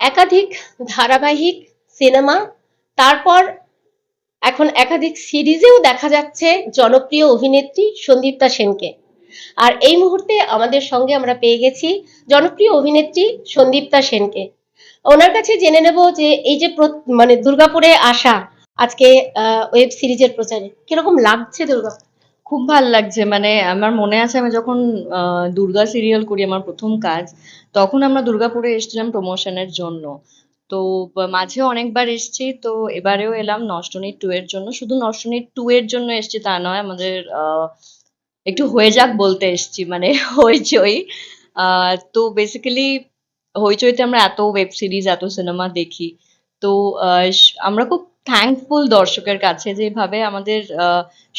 একাধিক ধারাবাহিক সিনেমা, তারপর এখন একাধিক সিরিজেও দেখা যাচ্ছে জনপ্রিয় অভিনেত্রী সন্দীপ্তা সেনকে। আর এই মুহূর্তে আমাদের সঙ্গে আমরা পেয়ে গেছি জনপ্রিয় অভিনেত্রী সন্দীপ্তা সেনকে। ওনার কাছে জেনে নেব যে এই যে মানে দুর্গাপুরে আসা আজকে ওয়েব সিরিজের প্রচারে, কীরকম লাগছে দুর্গাপুর খুব ভালো লাগছে। মানে আমার মনে আছে আমি যখন দুর্গা সিরিয়াল করি আমার প্রথম কাজ, তখন আমরা দুর্গাপুরে এসেছিলাম প্রমোশনের জন্য। তো মাঝে অনেকবার এসেছি, তো এবারেও এলাম নষ্টনী টু এর জন্য। শুধু নষ্টনী টু এর জন্য এসেছি তা নয়, আমাদের একটু হয়ে যাক বলতে এসেছি মানে হইচই। তো বেসিক্যালি হইচইতে আমরা এত ওয়েব সিরিজ এত সিনেমা দেখি। তো আমরা খুব থ্যাঙ্কফুল দর্শকের কাছে যেভাবে আমাদের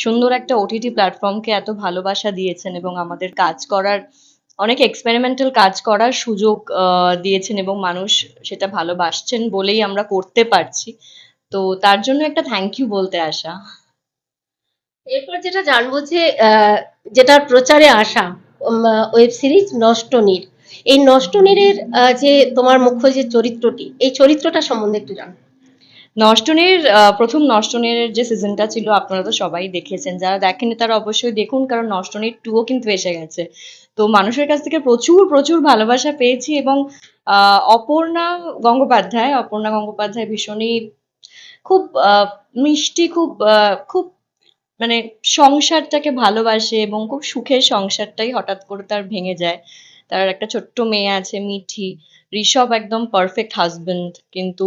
সুন্দর একটা ওটিটি প্ল্যাটফর্মকে এত ভালোবাসা দিয়েছেন এবং আমাদের কাজ করার, অনেক এক্সপেরিমেন্টাল কাজ করার সুযোগ দিয়েছেন এবং মানুষ সেটা ভালোবাসছেন বলেই আমরা করতে পারছি। তো তার জন্য একটা থ্যাংক ইউ বলতে আসা। এরপর যেটা জানব যে যেটার প্রচারে আসা ওয়েব সিরিজ নষ্টনীর এই নষ্টনীরের যে তোমার মুখ্য যে চরিত্রটি, এই চরিত্রটা সম্বন্ধে একটু জানো। নষ্টনীর প্রথম নষ্টনের যে সিজনটা ছিল, আপনারা তো সবাই দেখেছেন। যারা দেখেনি তারা অবশ্যই দেখুন, কারণ নষ্টনীর টুও কিন্তু এসে গেছে। তো মানুষের কাছ থেকে প্রচুর প্রচুর ভালোবাসা পেয়েছি এবং অপর্ণা গঙ্গোপাধ্যায় অপর্ণা গঙ্গোপাধ্যায় ভীষণই খুব মিষ্টি, খুব খুব মানে সংসারটাকে ভালোবাসে এবং খুব সুখের সংসারটাই হঠাৎ করে তার ভেঙে যায়। তার একটা ছোট্ট মেয়ে আছে, মিঠি। ঋষভ একদম পারফেক্ট হাজবেন্ড কিন্তু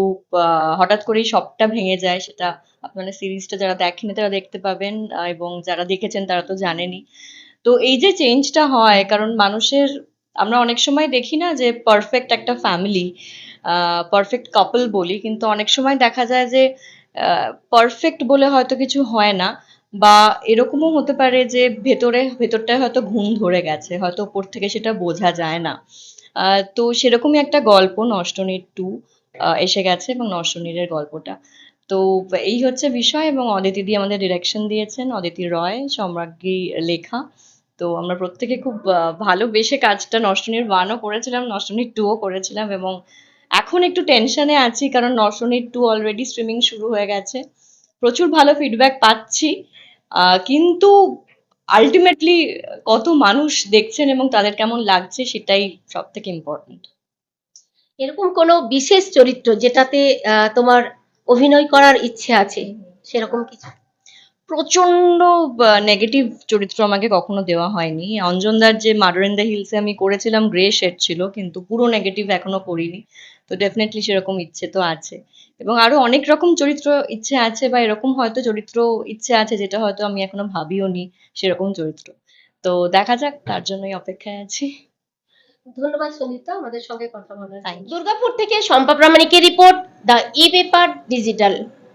হঠাৎ করেই সবটা ভেঙে যায়, সেটা আপনারা সিরিজটা যারা দেখেনি তারা দেখতে পাবেন এবং যারা দেখেছেন তারা তো জানেনই। তো এই যে চেঞ্জটা হয়, কারণ মানুষের, আমরা অনেক সময় দেখি না যে পারফেক্ট একটা ফ্যামিলি পারফেক্ট কাপল বলি, কিন্তু অনেক সময় দেখা যায় যে পারফেক্ট বলে হয়তো কিছু হয় না। বা এরকমও হতে পারে যে ভেতরে, ভেতরটায় হয়তো ঘুম ধরে গেছে, হয়তো উপর থেকে সেটা বোঝা যায় না। তো সেরকমই একটা গল্প নষ্টনীর টু এসে গেছে এবং নষ্টনীরের গল্পটা। তো এই হচ্ছে বিষয় এবং অদিতি দি আমাদের ডিরেকশন দিয়েছেন, অদিতি রয়, সম্রাজ্ঞী লেখা। তো আমরা প্রত্যেকে খুব ভালোবেসে কাজটা নষ্টনীর ওয়ানও করেছিলাম, নষ্টনীর টুও করেছিলাম এবং এখন একটু টেনশনে আছি কারণ নষ্টনীর টু অলরেডি স্ট্রিমিং শুরু হয়ে গেছে। প্রচুর ভালো ফিডব্যাক পাচ্ছি। কিন্তু আলটিমেটলি কত মানুষ দেখছেন এবং তাদের কেমন লাগছে সেটাই সব থেকে ইম্পর্টেন্ট এরকম কোনো বিশেষ চরিত্র যেটাতে তোমার অভিনয় করার ইচ্ছে আছে? সেরকম কিছু? প্রচণ্ড নেগেটিভ চরিত্র আমাকে কখনো দেওয়া হয়নি। অঞ্জনদার যে মার্ডার ইন দ্য হিলসে আমি করেছিলাম গ্রে শেড ছিল কিন্তু পুরো নেগেটিভ এখনও করিনি। তো ডেফিনেটলি সেরকম ইচ্ছে তো আছে। এবং আরও অনেক রকম চরিত্র ইচ্ছে আছে বা এরকম হয়তো চরিত্র ইচ্ছে আছে যেটা হয়তো আমি এখনও ভাবিও নি সেরকম চরিত্র। তো দেখা যাক তার জন্যই অপেক্ষায় আছি। ধন্যবাদ সঙ্গীতা আমাদের সঙ্গে কথা বলার দুর্গাপুর থেকে Shampa প্রামাণিকের report the E paper digital.